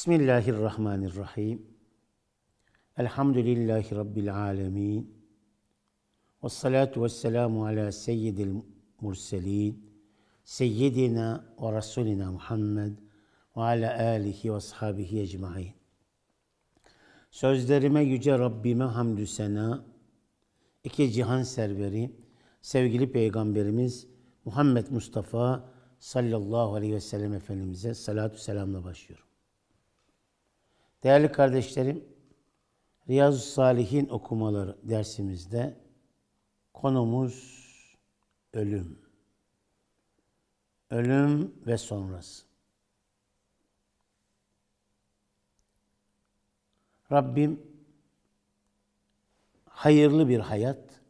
Bismillahirrahmanirrahim. Elhamdülillahi Rabbil alemin. Ve salatu ve selamu ala seyyidil murselin. Seyyidina ve Resulina Muhammed ve ala alihi ve ashabihi ecmain. Sözlerime yüce Rabbime hamdü sena, iki cihan serveri, sevgili Peygamberimiz Muhammed Mustafa sallallahu aleyhi ve sellem Efendimiz'e salatu selamla başlıyorum. Değerli kardeşlerim, Riyazu Salihin okumaları dersimizde konumuz ölüm. Ölüm ve sonrası. Rabbim hayırlı bir hayat,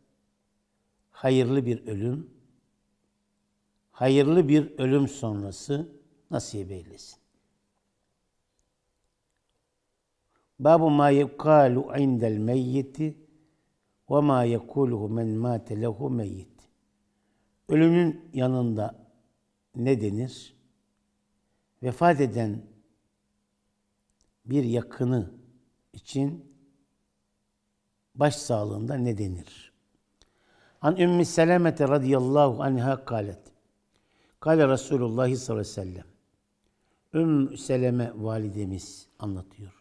hayırlı bir ölüm, hayırlı bir ölüm sonrası nasip eylesin. Ma yukalu indel meyyiti ve ma yekuluhu men mate lehu meyyit. Ölümün yanında ne denir? Vefat eden bir yakını için baş sağlığında ne denir? An Ümmü Selamete radıyallahu anha kalet. Kale Resulullah sallallahu aleyhi ve sellem. Ümmü Seleme validemiz anlatıyor.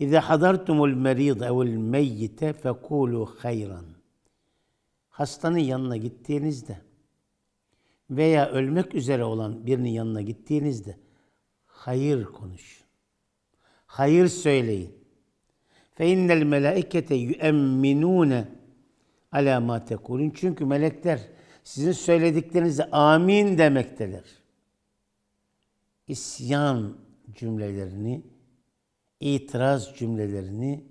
İza hadartumul merid ev'l meyyite fekulu hayran. Hastanın yanına gittiğinizde veya ölmek üzere olan birinin yanına gittiğinizde hayır konuş. Hayır söyleyin. Fe innel melaikete yuemminune ala ma. Çünkü melekler sizin söylediklerinize amin demektedir. İsyan cümlelerini itiraz cümlelerini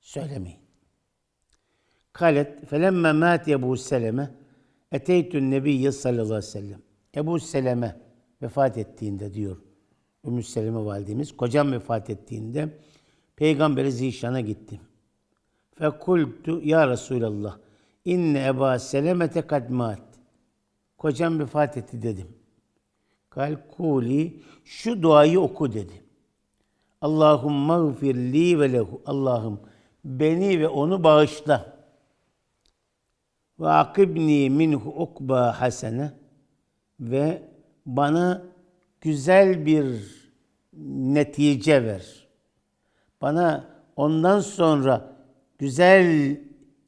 söylemeyin. Kalet felemme mat Ebu Seleme eteytün nebiyye sallallahu aleyhi ve sellem. Ebu Seleme vefat ettiğinde diyor Ümmü Seleme validemiz, kocam vefat ettiğinde Peygamberi Zişan'a gittim. Fekultu ya Resulallah inne Eba Selemete kad mat. Kocam vefat etti dedim. Kal kuli şu duayı oku dedi. Allahumma gfir li ve lehu. Allah'ım beni ve onu bağışla. Ve akibni minhu ukba hasene ve bana güzel bir netice ver. Bana ondan sonra güzel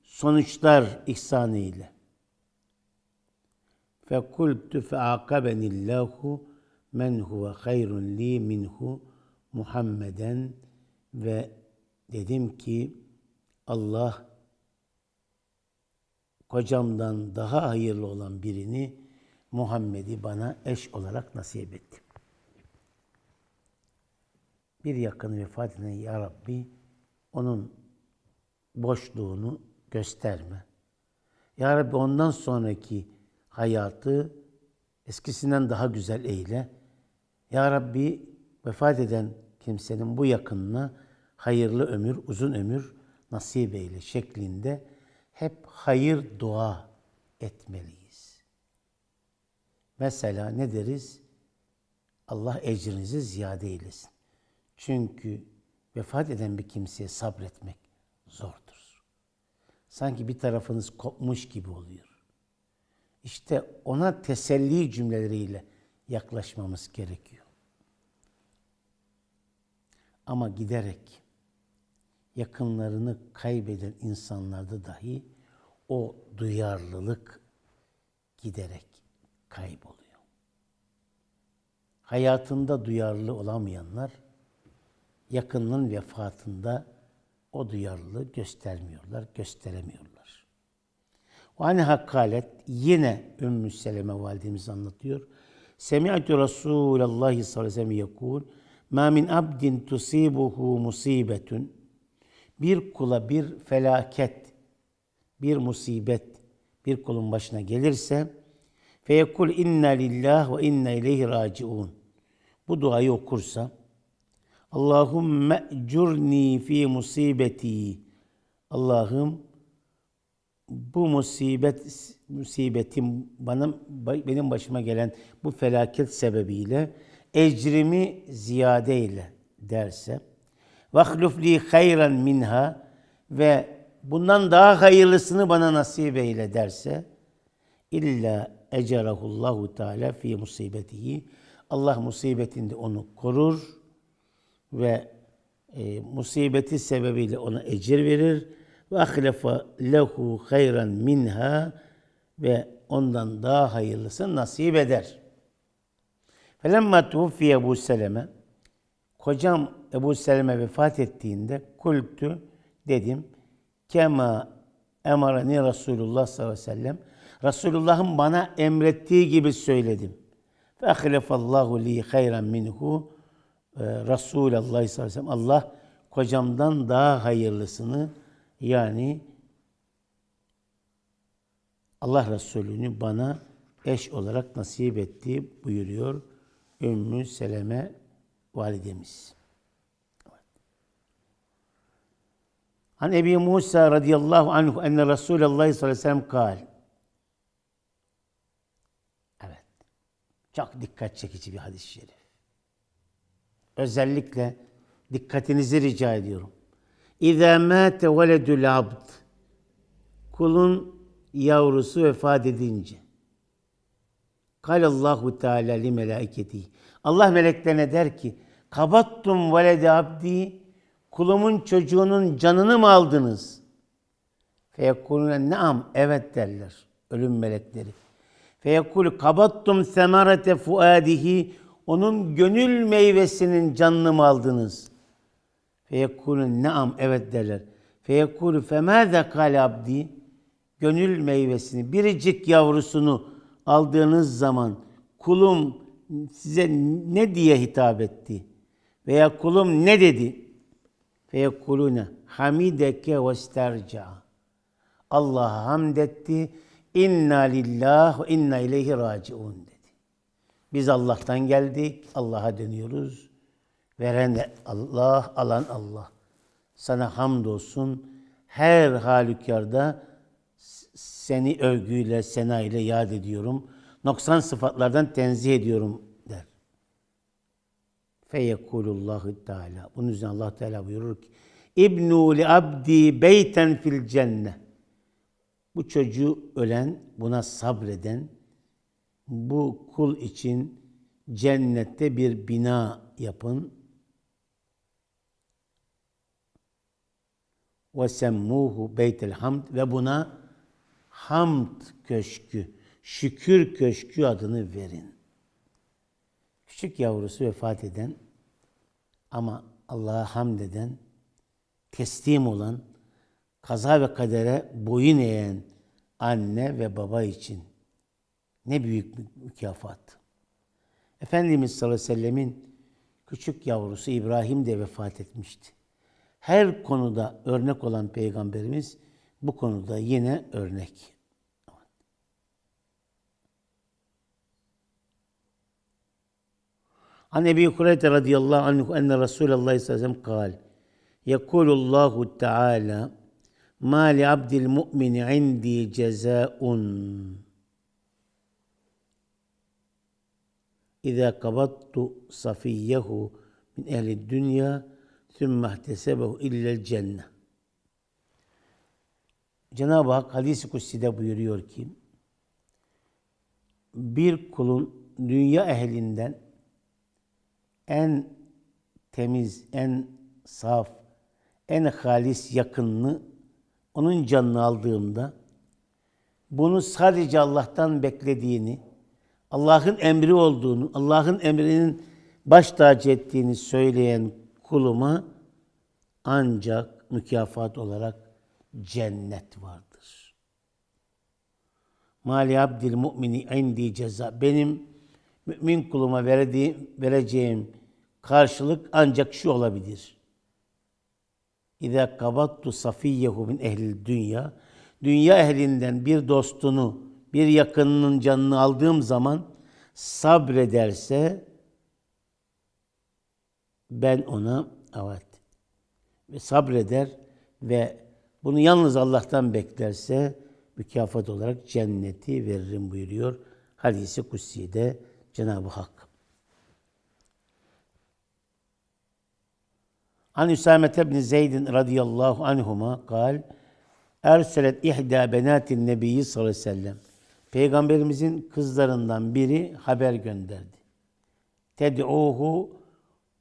sonuçlar ihsan eyle. Fekultu feakabenillahu men huve hayrun li minhu Muhammeden ve dedim ki Allah kocamdan daha hayırlı olan birini Muhammed'i bana eş olarak nasip etti. Bir yakını vefat eden Ya Rabbi onun boşluğunu gösterme. Ya Rabbi ondan sonraki hayatı eskisinden daha güzel eyle. Ya Rabbi vefat eden kimsenin bu yakınına hayırlı ömür, uzun ömür nasip eyle şeklinde hep hayır dua etmeliyiz. Mesela ne deriz? Allah ecrinizi ziyade eylesin. Çünkü vefat eden bir kimseye sabretmek zordur. Sanki bir tarafınız kopmuş gibi oluyor. İşte ona teselli cümleleriyle yaklaşmamız gerekiyor. Ama giderek yakınlarını kaybeden insanlarda dahi o duyarlılık giderek kayboluyor. Hayatında duyarlı olamayanlar yakınının vefatında o duyarlılığı göstermiyorlar, gösteremiyorlar. O hani hakkalet yine Ümmü Seleme validemiz anlatıyor. Semi'tu Resulallah sallallahu aleyhi ve sellem yekul Ma min abdin tusibuhu musibetun. Bir kula bir felaket, bir musibet bir kulun başına gelirse feyekul inna lillah ve inna ileyhi raciun. Bu duayı okursa Allahümme ecurni fi musibeti. Allah'ım bu musibet musibetim bana benim başıma gelen bu felaket sebebiyle ecrimi ziyade eyle derse vahluf li hayran minha ve bundan daha hayırlısını bana nasip eyle derse illa ecerahullahu teala fi musibetihi Allah musibetinde onu korur ve e, musibeti sebebiyle ona ecir verir ve ahlefa lehu hayran minha ve ondan daha hayırlısını nasip eder. Felemma tuvfiye Ebu Seleme. Kocam Ebu Seleme vefat ettiğinde kultu dedim kema emarani Resulullah sallallahu aleyhi ve sellem. Resulullah'ın bana emrettiği gibi söyledim. Fe ahlefallahu li hayran minhu e, Resulullah sallallahu aleyhi ve sellem. Allah kocamdan daha hayırlısını yani Allah Resulü'nü bana eş olarak nasip etti buyuruyor Ümmü Seleme validemiz. An Ebi Musa radıyallahu anhu enne Resulullah sallallahu aleyhi ve sellem kal. Evet. Çok dikkat çekici bir hadis-i şerif. Özellikle dikkatinizi rica ediyorum. İzâ mâte veledül abd. Kulun yavrusu vefat edince. Kalallahu Teala li melaiketi. Allah meleklerine der ki: "Kabattum velede abdi kulumun çocuğunun canını mı aldınız?" Feyekulune naam evet derler ölüm melekleri. Feyekul kabattum semarete fuadihi onun gönül meyvesinin canını mı aldınız? Feyekulun naam evet derler. Feyekulu femâze kal abdi gönül meyvesini biricik yavrusunu aldığınız zaman kulum size ne diye hitap etti? Veya kulum ne dedi? Feyekulune hamideke ve sterca. Allah'a hamd etti. İnna lillah ve inna ileyhi raciun dedi. Biz Allah'tan geldik, Allah'a dönüyoruz. Veren Allah, alan Allah. Sana hamdolsun. Her halükarda seni övgüyle, sena ile yad ediyorum. Noksan sıfatlardan tenzih ediyorum der. Feyekulullahu Teala. Bunun üzerine Allah Teala buyurur ki İbnu li abdi beyten fil cennet. Bu çocuğu ölen, buna sabreden, bu kul için cennette bir bina yapın. Ve semmuhu beytel hamd ve buna hamd köşkü, şükür köşkü adını verin. Küçük yavrusu vefat eden ama Allah'a hamd eden, teslim olan, kaza ve kadere boyun eğen anne ve baba için ne büyük mükafat. Efendimiz sallallahu aleyhi ve sellemin küçük yavrusu İbrahim de vefat etmişti. Her konuda örnek olan peygamberimiz bu konuda yine örnek. An Ebi Hureyre radıyallahu anhu enne ve sellem kal. Yekulullahu Teala ma li abdil mu'mini indi cezaun. İza kabattu safiyehu min ehli dünya thumma ihtesebehu illel cennet. Cenab-ı Hak hadis-i kutsi'de buyuruyor ki bir kulun dünya ehlinden en temiz, en saf, en halis yakınını onun canını aldığımda bunu sadece Allah'tan beklediğini, Allah'ın emri olduğunu, Allah'ın emrinin baş tacı ettiğini söyleyen kuluma ancak mükafat olarak cennet vardır. Mali abdil mu'mini indi ceza. Benim mümin kuluma vereceğim karşılık ancak şu olabilir. İza kabattu safiyyehu min ehli dünya. Dünya ehlinden bir dostunu, bir yakınının canını aldığım zaman sabrederse ben ona evet ve sabreder ve bunu yalnız Allah'tan beklerse mükafat olarak cenneti veririm buyuruyor. Hadisi kutsi'de Cenab-ı Hak. An Üsamete bin Zeydin radıyallahu anhuma kal Erselet ihda benatin nebiyyi sallallahu aleyhi ve sellem. Peygamberimizin kızlarından biri haber gönderdi. Ted'uhu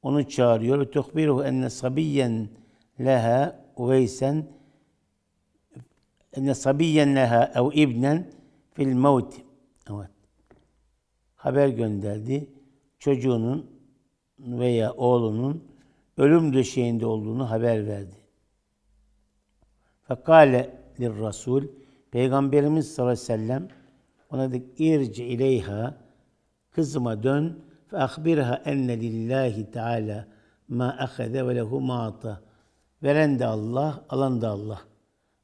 onu çağırıyor tuhbiruhu enne sabiyyen leha uveysen enne sabiyyen leha ev ibnen fil mevt. Evet. Haber gönderdi. Çocuğunun veya oğlunun ölüm döşeğinde olduğunu haber verdi. Fekale lir Rasul Peygamberimiz sallallahu aleyhi ve sellem ona dedi irci ileyha kızıma dön fe ahbirha enne lillahi teala ma ahade ve lehu ma ata. Veren de Allah, alan da Allah.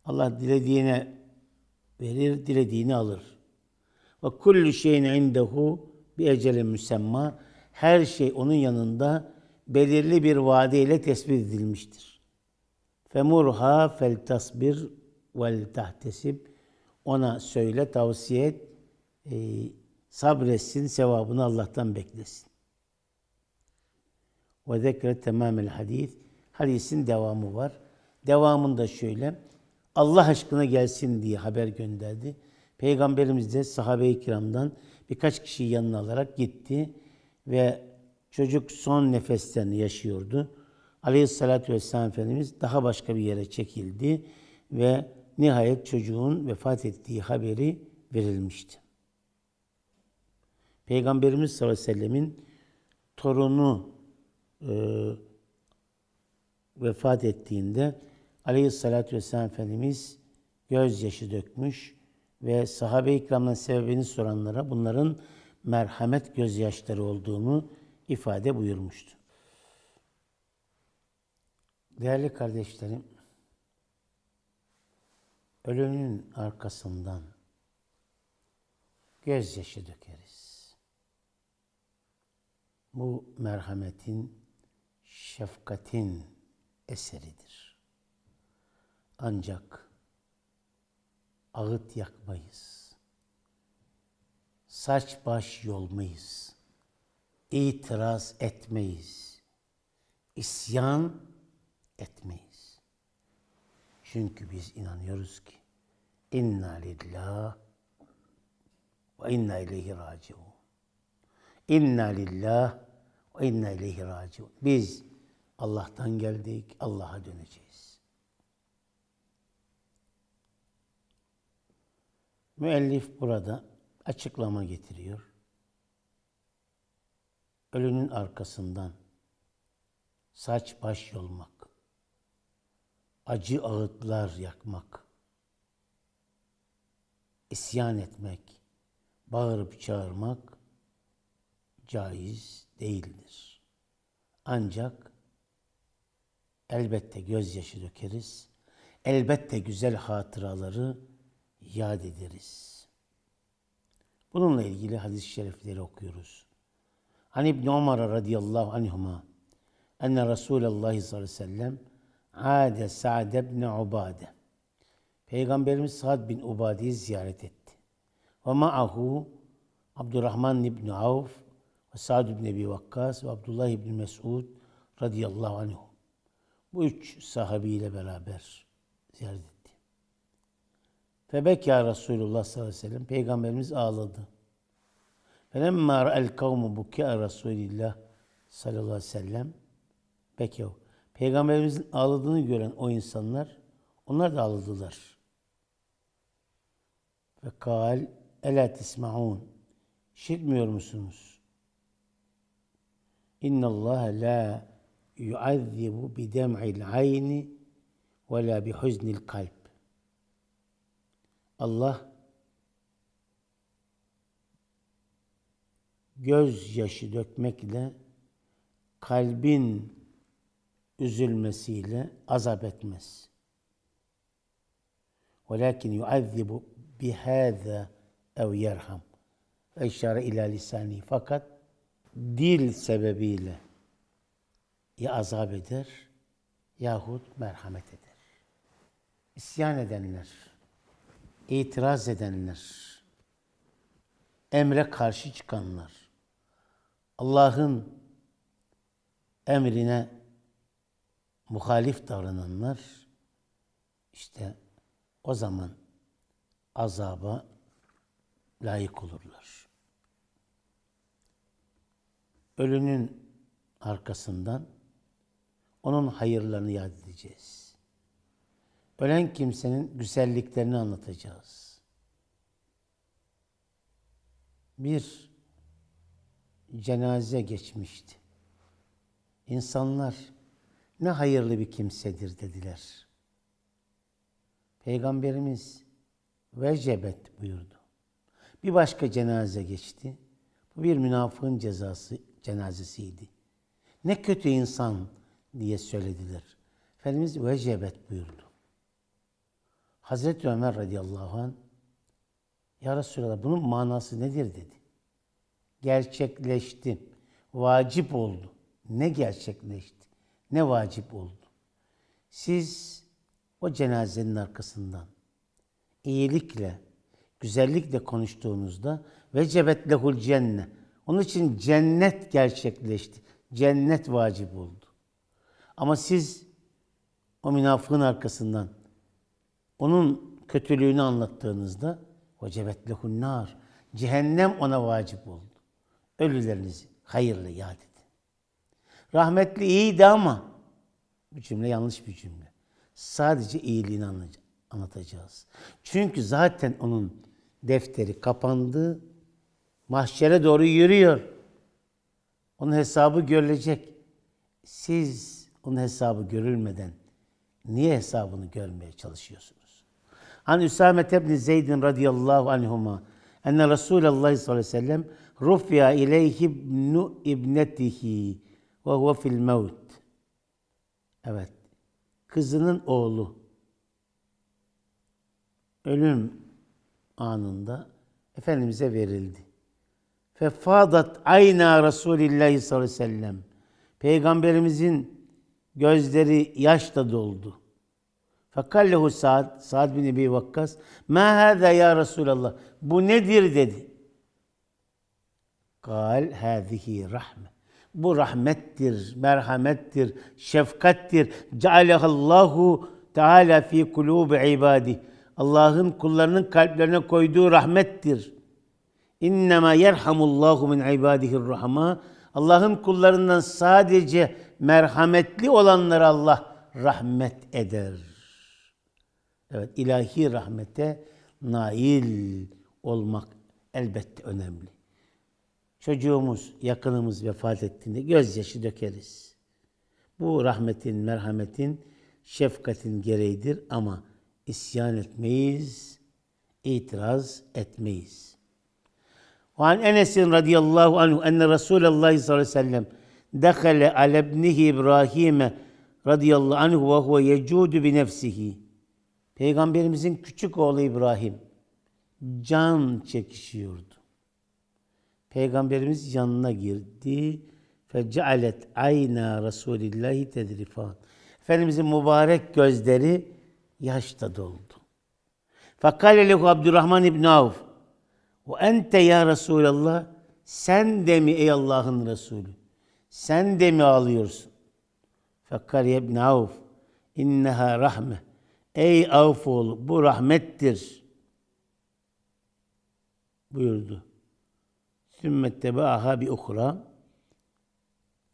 Allah dilediğine verir, dilediğini alır. Ve kullu şeyin indehu bir ecele müsemma. Her şey onun yanında belirli bir vadeyle tespit edilmiştir. Femurha fel tasbir vel tahtesib. Ona söyle, tavsiye et, e, sabretsin, sevabını Allah'tan beklesin. Ve zekre temamel hadis. Hadisin devamı var. Devamında şöyle. Allah aşkına gelsin diye haber gönderdi. Peygamberimiz de sahabe-i kiramdan birkaç kişiyi yanına alarak gitti ve çocuk son nefeslerini yaşıyordu. Aleyhissalatü vesselam Efendimiz daha başka bir yere çekildi ve nihayet çocuğun vefat ettiği haberi verilmişti. Peygamberimiz sallallahu aleyhi ve sellemin torunu e, vefat ettiğinde Aleyhisselatü Vesselam Efendimiz gözyaşı dökmüş ve sahabe-i ikramdan sebebini soranlara bunların merhamet gözyaşları olduğunu ifade buyurmuştu. Değerli kardeşlerim, ölümün arkasından gözyaşı dökeriz. Bu merhametin, şefkatin eseridir. Ancak ağıt yakmayız. Saç baş yolmayız. İtiraz etmeyiz. İsyan etmeyiz. Çünkü biz inanıyoruz ki inna lillah ve inna ileyhi raciun. İnna lillah ve inna ileyhi raciun. Biz Allah'tan geldik, Allah'a döneceğiz. Müellif burada açıklama getiriyor. Ölünün arkasından saç baş yolmak, acı ağıtlar yakmak, isyan etmek, bağırıp çağırmak caiz değildir. Ancak elbette gözyaşı dökeriz. Elbette güzel hatıraları yad ederiz. Bununla ilgili hadis-i şerifleri okuyoruz. Hani İbn Ömer radıyallahu anhuma enne Resulullah sallallahu aleyhi ve sellem ade Sa'd ibn Ubade. Peygamberimiz Sa'd bin Ubade'yi ziyaret etti. Ve ma'ahu Abdurrahman ibn Avf ve Sa'd ibn Ebi Vakkas ve Abdullah ibn Mesud radıyallahu anhu. Bu üç sahabiyle beraber ziyaret etti. Febekâ Resulullah sallallahu aleyhi ve sellem. Peygamberimiz ağladı. Felemma ra'el kavmu bukâ Resulillah sallallahu aleyhi ve sellem. Bekev. Peygamberimizin ağladığını gören o insanlar, onlar da ağladılar. Ve kal, Ela tisma'un. İşitmiyor musunuz? İnna Allah la yuazzibu bi dem'il ayni ve la bi huznil kalp. Allah gözyaşı dökmekle kalbin üzülmesiyle azap etmez. Velakin yuazzibu bihâzâ ev yerham. Ve işare ila lisani. Fakat dil sebebiyle ya azap eder yahut merhamet eder. İsyan edenler, itiraz edenler, emre karşı çıkanlar, Allah'ın emrine muhalif davrananlar işte o zaman azaba layık olurlar. Ölünün arkasından onun hayırlarını yad edeceğiz. Ölen kimsenin güzelliklerini anlatacağız. Bir cenaze geçmişti. İnsanlar ne hayırlı bir kimsedir dediler. Peygamberimiz vecebet buyurdu. Bir başka cenaze geçti. Bu bir münafığın cezası cenazesiydi. Ne kötü insan diye söylediler. Efendimiz vecebet buyurdu. Hazreti Ömer radıyallahu anh Ya Resulallah bunun manası nedir dedi. Gerçekleşti. Vacip oldu. Ne gerçekleşti? Ne vacip oldu? Siz o cenazenin arkasından iyilikle, güzellikle konuştuğunuzda vecebet lehul cenne. Onun için cennet gerçekleşti. Cennet vacip oldu. Ama siz o münafığın arkasından onun kötülüğünü anlattığınızda lehun nar. Cehennem ona vacip oldu. Ölülerinizi hayırlı yad edin. Rahmetli iyiydi ama bu cümle yanlış bir cümle. Sadece iyiliğini anlatacağız. Çünkü zaten onun defteri kapandı. Mahşere doğru yürüyor. Onun hesabı görülecek. Siz onun hesabı görülmeden niye hesabını görmeye çalışıyorsunuz? An Üsame ibn Zeydin radıyallahu anhuma enne Resulullah sallallahu aleyhi ve sellem rufiya ileyhi ibnu ibnetihi ve huve fil mevt. Evet. Kızının oğlu ölüm anında Efendimiz'e verildi. Fefadat ayna Resulillah sallallahu aleyhi ve sellem. Peygamberimizin gözleri yaşla doldu. Fakallehu Sa'd, Sa'd bin Ebi Vakkas, Ma hâzâ ya Resulallah, bu nedir dedi. Kal, hâzihi rahme. Bu rahmettir, merhamettir, şefkattir. Cealehallahu Teala fi kulubi ibadi. Allah'ın kullarının kalplerine koyduğu rahmettir. İnnemâ yerhamullahu min ibadihir rahma. Allah'ın kullarından sadece merhametli olanlara Allah rahmet eder. Evet, ilahi rahmete nail olmak elbette önemli. Çocuğumuz, yakınımız vefat ettiğinde gözyaşı dökeriz. Bu rahmetin, merhametin, şefkatin gereğidir ama isyan etmeyiz, itiraz etmeyiz. وعن أنس رضي الله عنه أن رسول الله صلى الله عليه وسلم دخل على ابنه إبراهيم رضي الله عنه وهو يجود بنفسه Peygamberimizin küçük oğlu İbrahim can çekişiyordu. Peygamberimiz yanına girdi. Fecealet ayna Resulillahi tedrifan. Efendimizin mübarek gözleri yaşta doldu. Fakale lehu Abdurrahman ibn Avf. Ve ente ya Resulallah. Sen de mi ey Allah'ın Resulü? Sen de mi ağlıyorsun? Fakale ibn Avf. İnneha rahme. Ey Avf oğlu bu rahmettir. Buyurdu. Sümmette ba'aha bi ukra.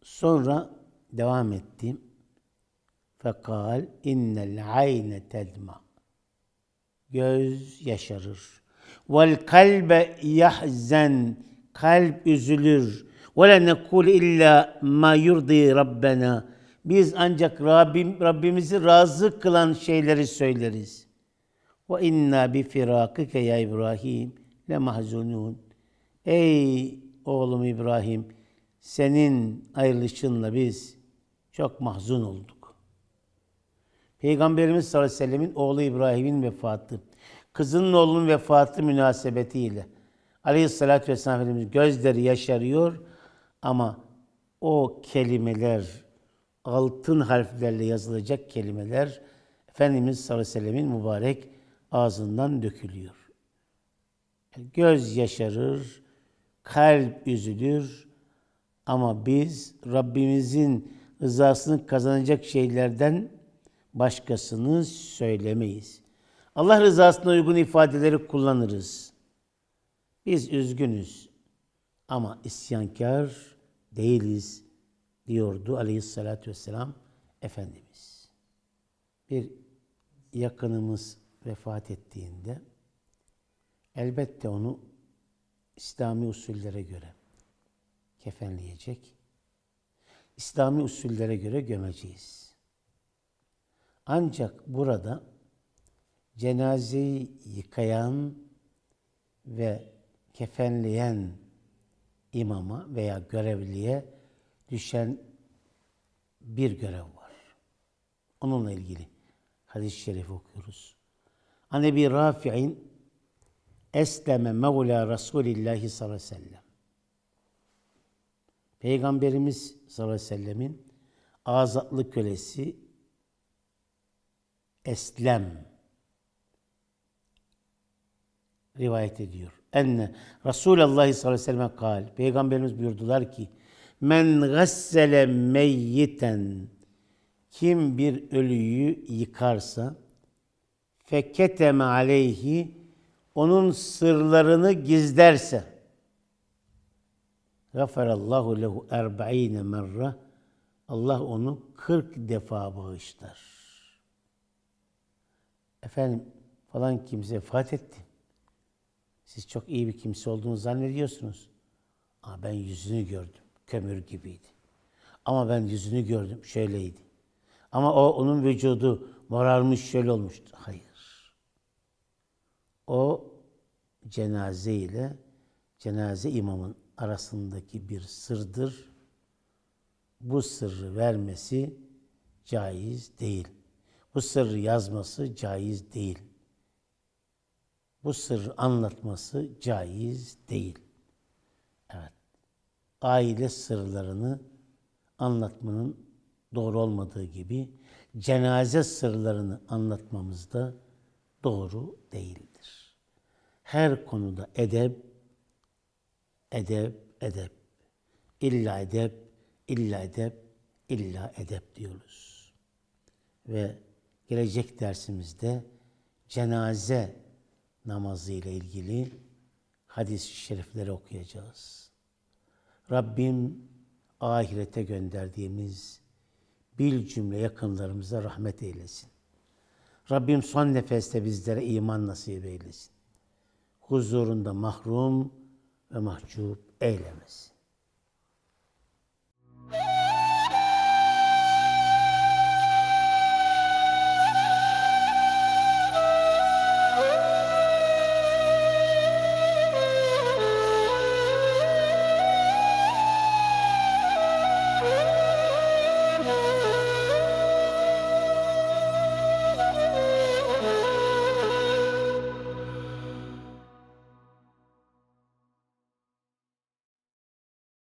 Sonra devam ettim. Fekal innel ayne tedma. Göz yaşarır. Vel kalbe yahzen. Kalp üzülür. Ve le nekul illa ma yurdi Rabbena. Biz ancak Rabbim, Rabbimizi razı kılan şeyleri söyleriz. Ve inna bi firakike ya İbrahim le mahzunun. Ey oğlum İbrahim, senin ayrılışınla biz çok mahzun olduk. Peygamberimiz sallallahu aleyhi ve sellemin oğlu İbrahim'in vefatı, kızının oğlunun vefatı münasebetiyle aleyhissalatü vesselam Efendimiz gözleri yaşarıyor ama o kelimeler, altın harflerle yazılacak kelimeler Efendimiz sallallahu aleyhi ve sellemin mübarek ağzından dökülüyor. Göz yaşarır, kalp üzülür ama biz Rabbimizin rızasını kazanacak şeylerden başkasını söylemeyiz. Allah rızasına uygun ifadeleri kullanırız. Biz üzgünüz ama isyankar değiliz diyordu aleyhissalatü vesselam Efendimiz. Bir yakınımız vefat ettiğinde elbette onu İslami usullere göre kefenleyecek. İslami usullere göre gömeceğiz. Ancak burada cenazeyi yıkayan ve kefenleyen imama veya görevliye düşen bir görev var. Onunla ilgili hadis-i şerif okuyoruz. An Ebi Rafi'in Esleme Mevla Resulillahi sallallahu aleyhi ve sellem. Peygamberimiz sallallahu aleyhi ve sellemin azatlı kölesi Eslem rivayet ediyor. Enne Resulullah sallallahu aleyhi ve sellem kal. Peygamberimiz buyurdular ki Men gassele meyyiten kim bir ölüyü yıkarsa feketeme aleyhi onun sırlarını gizlerse gafarallahu lehu erba'ine merre Allah onu 40 defa bağışlar. Efendim falan kimse vefat etti. Siz çok iyi bir kimse olduğunu zannediyorsunuz. Ama ben yüzünü gördüm. Kömür gibiydi. Ama ben yüzünü gördüm. Şöyleydi. Ama o onun vücudu morarmış şöyle olmuştu. Hayır. O cenaze ile cenaze imamın arasındaki bir sırdır. Bu sırrı vermesi caiz değil. Bu sırrı yazması caiz değil. Bu sırrı anlatması caiz değil. Aile sırlarını anlatmanın doğru olmadığı gibi cenaze sırlarını anlatmamız da doğru değildir. Her konuda edep, edep, edep. İlla edep, illa edep, illa edep diyoruz. Ve gelecek dersimizde cenaze namazı ile ilgili hadis-i şerifleri okuyacağız. Rabbim ahirete gönderdiğimiz bil cümle yakınlarımıza rahmet eylesin. Rabbim son nefeste bizlere iman nasip eylesin. Huzurunda mahrum ve mahcup eylemesin.